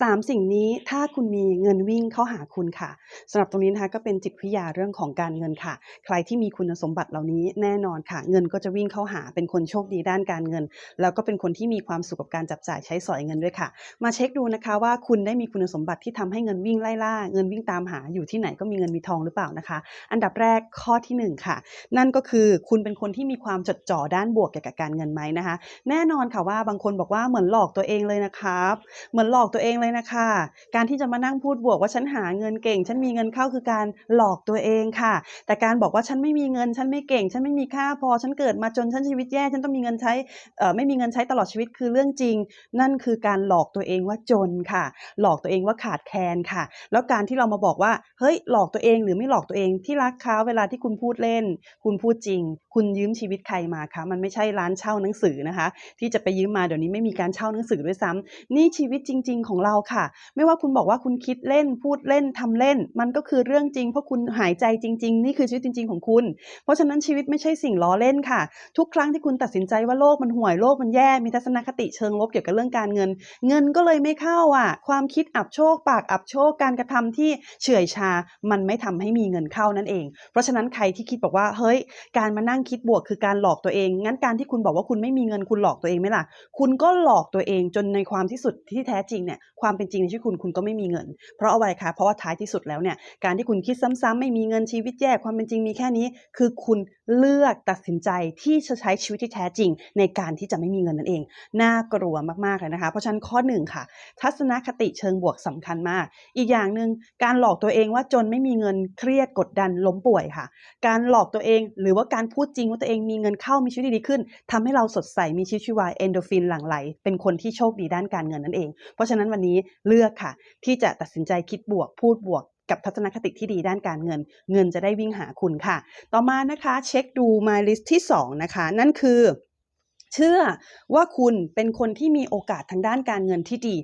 3 สิ่งนี้ถ้าคุณมีเงินวิ่งเข้าหาคุณค่ะสำหรับตรงนี้นะคะก็เป็นจิตวิทยาเรื่องของการเงินค่ะ ใครที่มีคุณสมบัติเหล่านี้แน่นอนค่ะ เงินก็จะวิ่งเข้าหาเป็นคนโชคดีด้านการเงิน แล้วก็เป็นคนที่มีความสุขกับการจับจ่ายใช้สอยเงินด้วยค่ะ มาเช็คดูนะคะว่าคุณได้มีคุณสมบัติที่ทำให้เงินวิ่งไล่ล่า เงินวิ่งตามหาอยู่ที่ไหนก็มีเงินมีทองหรือเปล่านะคะ อันดับแรกข้อที่หนึ่งค่ะ นั่นก็คือคุณเป็นคนที่มีความจดจ่อด้านบวกเกี่ยวกับการเงินไหมนะคะ แน่นอนค่ะว่าบางคนบอกว่าเหมือนหลอกตัวเองเลยนะครับเหมือนหลอกตัวเองเลยนะคะ การที่จะมานั่งพูดบวกว่าฉันหาเงินเก่ง ฉันมีเงินเข้าคือการหลอกตัวเองค่ะ แต่การบอกว่าฉันไม่มีเงิน ฉันไม่เก่ง ฉันไม่มีค่าพอ ฉันเกิดมาจนฉันชีวิตแย่ ฉันต้องมีเงินใช้ไม่มีเงินใช้ตลอดชีวิตคือเรื่องจริง นั่นคือการหลอกตัวเองว่าจนค่ะ หลอกตัวเองว่าขาดแคลนค่ะ แล้วการที่เรามาบอกว่าเฮ้ยหลอกตัวเองหรือไม่หลอกตัวเองที่รักคะเวลาที่คุณพูดเล่น คุณพูดจริง คุณยืมชีวิตใครมาคะมันไม่ใช่ร้านเช่าหนังสือนะคะ ที่จะไปยืมมาเดี๋ยวนี้ไม่มีการเช่าหนังสือด้วยซ้ำนี่ชีวิตจริง ๆ ของเราค่ะ ไม่ว่าคุณบอกว่าคุณคิดเล่นพูดเล่นทำเล่น มันก็คือเรื่องจริง เพราะคุณหายใจจริง ๆ นี่คือชีวิตจริง ๆ ของคุณ เพราะฉะนั้นชีวิตไม่ใช่สิ่งล้อเล่นค่ะ ทุกครั้งที่คุณตัดสินใจว่าโลกมันห่วยโลกมันแย่มีทัศนคติเชิงลบเกี่ยวกับเรื่องการเงิน เงินก็เลยไม่เข้าอะ ความคิดอับโชค ปากอับโชคการกระทำที่เฉื่อยชา มันไม่ทำให้มีเงินเข้านั่นเอง เพราะฉะนั้นใครที่คิดบอกว่าเฮ้ย การมานั่งคิดบวกคือการหลอกตัวเอง งั้นการที่คุณบอกว่าคุณไม่มีเงินคุณหลอกตัวเองไหมล่ะ คุณก็หลอกตัวเองจนในความที่สุดที่แท้จริงเนี่ยความเป็นจริงในชีวิตคุณคุณก็ไม่มีเงิน เพราะอะไรคะเพราะว่าท้ายที่สุดแล้วเนี่ยการที่คุณคิดซ้ำๆไม่มีเงินชีวิตแย่ความเป็นจริงมีแค่นี้ คือคุณเลือกตัดสินใจที่จะใช้ชีวิตที่แท้จริง ในการที่จะไม่มีเงินนั่นเอง น่ากลัวมากๆเลยนะคะ เพราะฉะนั้นข้อหนึ่งค่ะ ทัศนคติเชิงบวกสำคัญมาก อีกอย่างหนึ่งการหลอกตัวเองว่าจนไม่มีเงินเครียดกดดันล้มป่วยค่ะ การหลอกตัวเองหรือว่าการพูดจริงว่าตัวเองมีเงินเข้ามีชีวิตดีขึ้นทำให้เราสดใสมีชีวิตชีวาเอนโดรฟินหลั่งไหลเป็นคนที่โชคดีด้านการเงินนั่นเอง เพราะฉะนั้นวันนี้เลือกค่ะ ที่จะตัดสินใจคิดบวกพูดบวกกับทัศนคติที่ดีด้านการเงิน เงินจะได้วิ่งหาคุณค่ะ ต่อมานะคะ เช็คดู My List ที่ 2 นะคะ นั่นคือ เชื่อว่าคุณเป็นคนที่มีโอกาสทางด้านการเงินที่ดี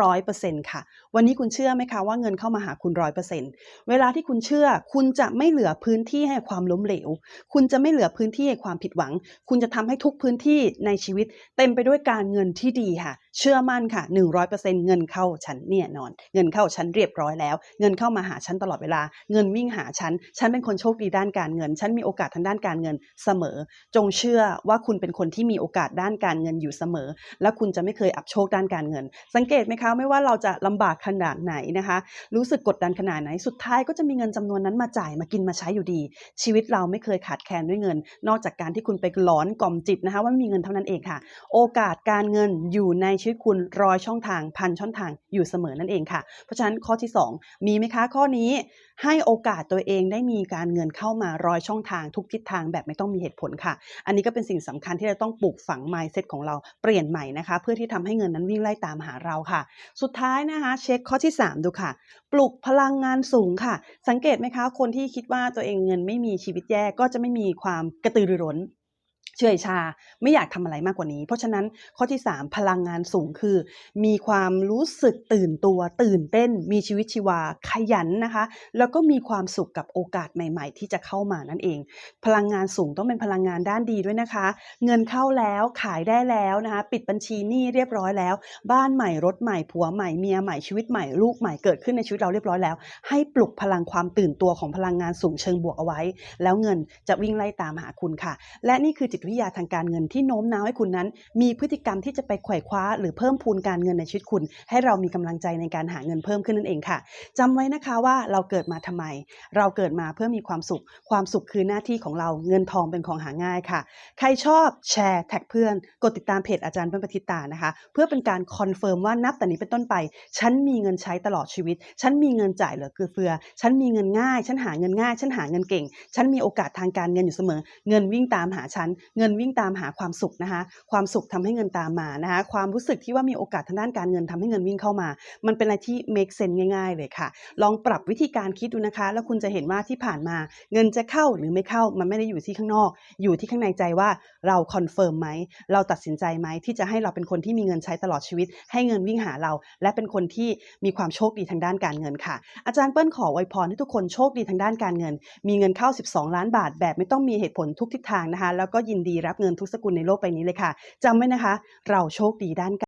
ร้อยเปอร์เซ็นต์ค่ะ วันนี้คุณเชื่อไหมคะว่าเงินเข้ามาหาคุณร้อยเปอร์เซ็นต์เวลาที่คุณเชื่อ คุณจะไม่เหลือพื้นที่ให้ความล้มเหลว คุณจะไม่เหลือพื้นที่ให้ความผิดหวัง คุณจะทำให้ทุกพื้นที่ในชีวิต เต็มไปด้วยการเงินที่ดีค่ะ เชื่อมั่นค่ะ100%เงินเข้าฉันเนี่ยนอน เงินเข้าฉันเรียบร้อยแล้ว เงินเข้ามาหาฉันตลอดเวลา เงินวิ่งหาฉัน ฉันเป็นคนโชคดีด้านการเงิน ฉันมีโอกาสทางด้านการเงินเสมอ จงเชื่อว่าคุณเป็นคนที่มีโอกาสกาสด้านการเงินอยู่เสมอ และคุณจะไม่เคยอับโชคด้านการเงิน สังเกตไหมคะไม่ว่าเราจะลำบากขนาดไหนนะคะ รู้สึกกดดันขนาดไหนสุดท้ายก็จะมีเงินจำนวนนั้นมาจ่ายมากินมาใช้อยู่ดี ชีวิตเราไม่เคยขาดแคลนด้วยเงิน นอกจากการที่คุณไปหลอนกล่อมจิตนะคะว่ามีเงินเท่านั้นเองค่ะ โอกาสการเงินอยู่ในชีวิตคุณร้อยช่องทางพันช่องทางอยู่เสมอนั่นเองค่ะ เพราะฉะนั้นข้อที่ 2 มีไหมคะข้อนี้ให้โอกาสตัวเองได้มีการเงินเข้ามาร้อยช่องทางทุกทิศทางแบบไม่ต้องมีเหตุผลค่ะ อันนี้ก็เป็นสิ่งสำคัญที่เราต้องปลูกฝัง mindset ของเราเปลี่ยนใหม่นะคะ เพื่อที่ทำให้เงินนั้นวิ่งไล่ตามหาเราค่ะ สุดท้ายนะคะ เช็คข้อที่ 3 ดูค่ะ ปลุกพลังงานสูงค่ะ สังเกตไหมคะ คนที่คิดว่าตัวเองเงินไม่มีชีวิตแย่ก็จะไม่มีความกระตือรือร้น เฉื่อยชาไม่อยากทำอะไรมากกว่านี้ เพราะฉะนั้นข้อที่ 3 พลังงานสูงคือ มีความรู้สึกตื่นตัว ตื่นเต้น มีชีวิตชีวาขยันนะคะ แล้วก็มีความสุขกับโอกาสใหม่ ๆ ที่จะเข้ามานั่นเอง พลังงานสูงต้องเป็นพลังงานด้านดีด้วยนะคะ เงินเข้าแล้วขายได้แล้วนะคะ ปิดบัญชีหนี้เรียบร้อยแล้ว บ้านใหม่รถใหม่ผัวใหม่เมียใหม่ชีวิตใหม่ลูกใหม่เกิดขึ้นในชีวิตเราเรียบร้อยแล้ว ให้ปลุกพลังความตื่นตัวของพลังงานสูงเชิงบวกเอาไว้ แล้วเงินจะวิ่งไล่ตามหาคุณค่ะ และนี่คือจิตวิทยาทางการเงินที่โน้มน้าวให้คุณนั้น มีพฤติกรรมที่จะไปไขว่คว้า หรือเพิ่มพูนการเงินในชีวิตคุณ ให้เรามีกำลังใจในการหาเงินเพิ่มขึ้นนั่นเองค่ะจำไว้นะคะว่าเราเกิดมาทำไม เราเกิดมาเพื่อมีความสุข ความสุขคือหน้าที่ของเราเงินทองเป็นของหาง่ายค่ะ ใครชอบแชร์แท็กเพื่อน กดติดตามเพจอาจารย์เปิ้ลปฏิตานะคะ เพื่อเป็นการคอนเฟิร์มว่านับแต่นี้เป็นต้นไป ฉันมีเงินใช้ตลอดชีวิต ฉันมีเงินจ่ายเหลือเฟือ ฉันมีเงินง่าย ฉันหาเงินง่าย ฉันหาเงินเก่ง ฉันมีโอกาสทางการเงินอยู่เสมอ เงินวิ่งตามหาฉันเงินวิ่งตามหาความสุขนะคะ ความสุขทำให้เงินตามมานะคะ ความรู้สึกที่ว่ามีโอกาสทางด้านการเงินทำให้เงินวิ่งเข้ามา มันเป็นอะไรที่ make sense ง่าย ๆ เลยค่ะ ลองปรับวิธีการคิดดูนะคะ แล้วคุณจะเห็นว่าที่ผ่านมาเงินจะเข้าหรือไม่เข้า มันไม่ได้อยู่ที่ข้างนอก อยู่ที่ข้างในใจว่าเราคอนเฟิร์มไหม เราตัดสินใจไหมที่จะให้เราเป็นคนที่มีเงินใช้ตลอดชีวิต ให้เงินวิ่งหาเรา และเป็นคนที่มีความโชคดีทางด้านการเงินค่ะ อาจารย์เปิ้ลขออวยพรให้ทุกคนโชคดีทางด้านการเงิน มีเงินเข้า 12 ล้านบาท แบบไม่ต้องมีเหตุผลทุกทิศทางนะคะ แล้วก็ยินดีรับเงินทุกสกุลในโลกใบนี้เลยค่ะจำไว้นะคะ เราโชคดีด้านการ